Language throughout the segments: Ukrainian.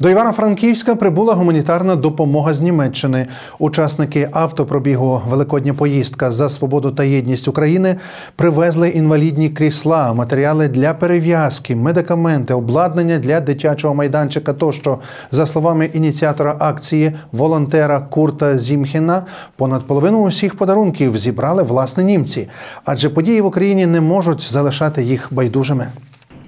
До Івано-Франківська прибула гуманітарна допомога з Німеччини. Учасники автопробігу Великодня поїздка за свободу та єдність України привезли інвалідні крісла, матеріали для перев'язки, медикаменти, обладнання для дитячого майданчика. Тощо, за словами ініціатора акції волонтера Курта Зімхіна, понад половину усіх подарунків зібрали власне німці, адже події в Україні не можуть залишати їх байдужими.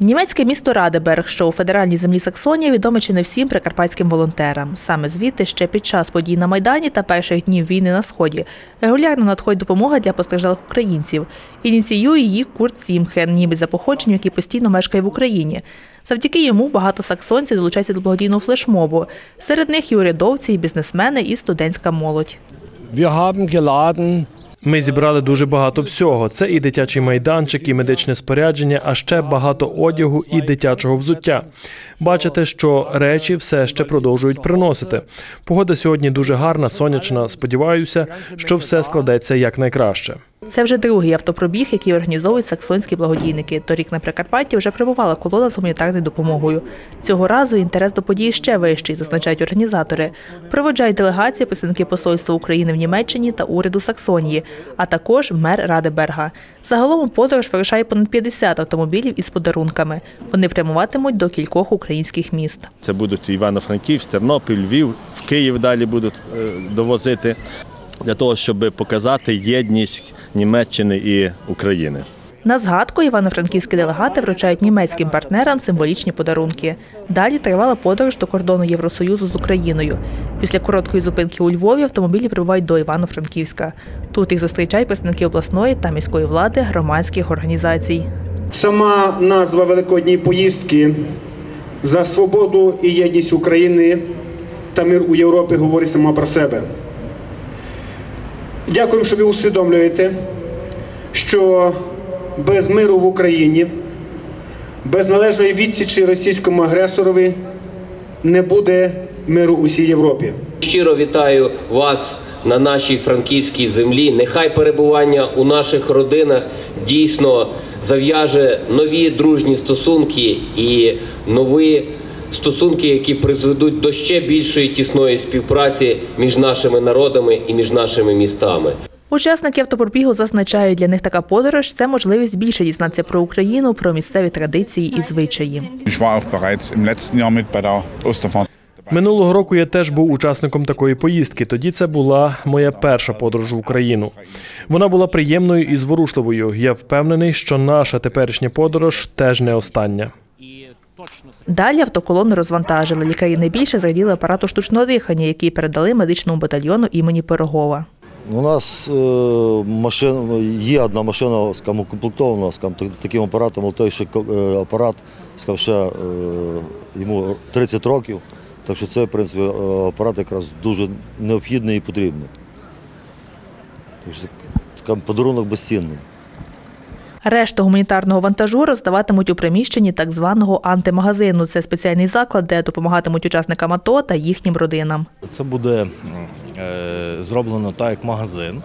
Німецьке місто Радеберг, що у федеральній землі Саксонія, відоме чи не всім прикарпатським волонтерам. Саме звідти ще під час подій на Майдані та перших днів війни на сході регулярно надходить допомога для постраждалих українців. Ініціює її Курт Сімхен, німець за походженням, який постійно мешкає в Україні. Завдяки йому багато саксонців долучаються до благодійного флешмобу. Серед них і урядовці, і бізнесмени, і студентська молодь. Wir Ми зібрали дуже багато всього. Це і дитячий майданчик, і медичне спорядження, а ще багато одягу і дитячого взуття. Бачите, що речі все ще продовжують приносити. Погода сьогодні дуже гарна, сонячна. Сподіваюся, що все складеться якнайкраще. Це вже другий автопробіг, який організовують саксонські благодійники. Торік на Прикарпатті вже прибувала колона з гуманітарною допомогою. Цього разу інтерес до події ще вищий, зазначають організатори. Проводжають делегації представники посольства України в Німеччині та уряду Саксонії, а також мер Радеберга. Загалом у подорож вирушає понад 50 автомобілів із подарунками. Вони прямуватимуть до кількох українських міст. Це будуть Івано-Франківськ, Тернопіль, Львів, в Київ далі будуть е, довозити для того, щоб показати єдність Німеччини і України. На згадку івано-франківські делегати вручають німецьким партнерам символічні подарунки. Далі тривала подорож до кордону Євросоюзу з Україною. Після короткої зупинки у Львові автомобілі прибувають до Івано-Франківська. Тут їх зустрічають представники обласної та міської влади, громадських організацій. Сама назва Великодньої поїздки за свободу і єдність України та мир у Європі говорить сама про себе. Дякуємо, що ви усвідомлюєте, що без миру в Україні, без належної відсічі російському агресорові не буде миру у всій Європі. Щиро вітаю вас на нашій франківській землі. Нехай перебування у наших родинах дійсно зав'яже нові дружні стосунки і нові стосунки, які призведуть до ще більшої тісної співпраці між нашими народами і між нашими містами. Учасники автопробігу зазначають, для них така подорож це можливість більше дізнатися про Україну, про місцеві традиції і звичаї. Минулого року я теж був учасником такої поїздки. Тоді це була моя перша подорож в Україну. Вона була приємною і зворушливою. Я впевнений, що наша теперішня подорож теж не остання. Далі автоколону розвантажили. Лікарі найбільше зраділи апарату штучного дихання, який передали медичному батальйону імені Пирогова. У нас е, машин, є одна машина скажімо, комплектована скажімо, таким апаратом, але той ще е, апарат скажімо, ще, е, йому 30 років. Так що це, в принципі, апарат якраз дуже необхідний і потрібний. Так що подарунок безцінний. Решту гуманітарного вантажу роздаватимуть у приміщенні так званого антимагазину. Це спеціальний заклад, де допомагатимуть учасникам АТО та їхнім родинам. Це буде е, зроблено так, як магазин.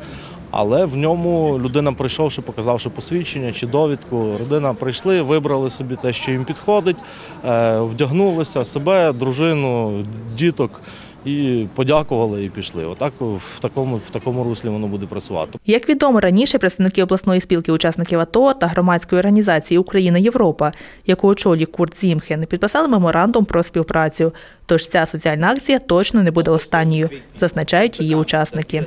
Але в ньому людина, прийшовши, показавши посвідчення чи довідку, родина прийшли, вибрали собі те, що їм підходить, е, вдягнулися себе, дружину, діток і подякували і пішли. Отак в такому, в такому руслі воно буде працювати. Як відомо раніше, представники обласної спілки учасників АТО та громадської організації Україна Європа, яку очолює Курт Зімхен, підписали меморандум про співпрацю. Тож ця соціальна акція точно не буде останньою, зазначають її учасники.